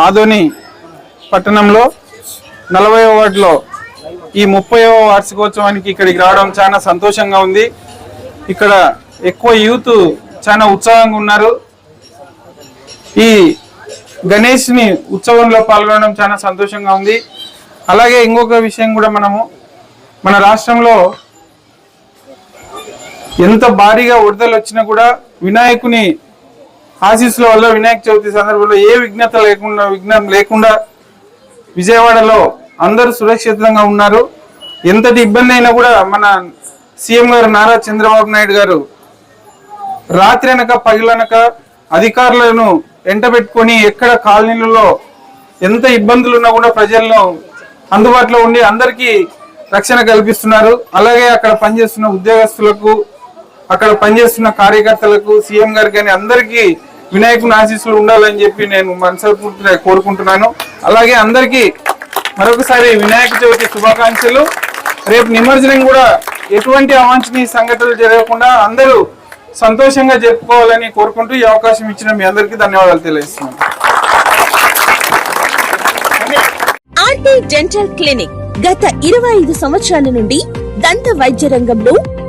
ఆదోని పట్టణంలో నలభై వార్డులో ఈ ముప్పైవ వార్షికోత్సవానికి ఇక్కడికి రావడం చాలా సంతోషంగా ఉంది. ఇక్కడ ఎక్కువ యూత్ చాలా ఉత్సాహంగా ఉన్నారు. ఈ గణేష్ని ఉత్సవంలో పాల్గొనడం చాలా సంతోషంగా ఉంది. అలాగే ఇంకొక విషయం కూడా మనము మన రాష్ట్రంలో ఎంత భారీగా వరదలు వచ్చినా కూడా వినాయకుని ఆశీస్సుల వల్ల వినాయక చవితి సందర్భంలో ఏ విఘ్నత లేకుండా విఘ్నం లేకుండా విజయవాడలో అందరూ సురక్షితంగా ఉన్నారు. ఎంతటి ఇబ్బంది అయినా కూడా మన సీఎం గారు నారా చంద్రబాబు నాయుడు గారు రాత్రి అనక పగిలనక అధికారులను ఎంటబెట్టుకొని ఎక్కడ కాలనీలలో ఎంత ఇబ్బందులు ఉన్నా కూడా ప్రజలను అందుబాటులో ఉండి అందరికీ రక్షణ కల్పిస్తున్నారు. అలాగే అక్కడ పనిచేస్తున్న ఉద్యోగస్తులకు అక్కడ పనిచేస్తున్న కార్యకర్తలకు సీఎం గారికి కానీ అందరికీ వినాయకుని ఆశీస్సులు ఉండాలని చెప్పి నేను మనస్ఫూర్తిగా కోరుకుంటున్నాను. అలాగే అందరికీ మరొకసారి వినాయక చవితి శుభాకాంక్షలు. రేపు నిమజ్జనం కూడా ఎటువంటి అవాంఛనీయ సంఘటనలు జరగకుండా అందరూ సంతోషంగా జరుపుకోవాలని కోరుకుంటూ ఈ అవకాశం ఇచ్చిన మీ అందరికీ ధన్యవాదాలు తెలియజేస్తున్నాను. ఆర్టీ డెంటల్ క్లినిక్ గత ఇరవై ఐదు సంవత్సరాల నుండి దంత వైద్య రంగంలో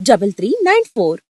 double three nine four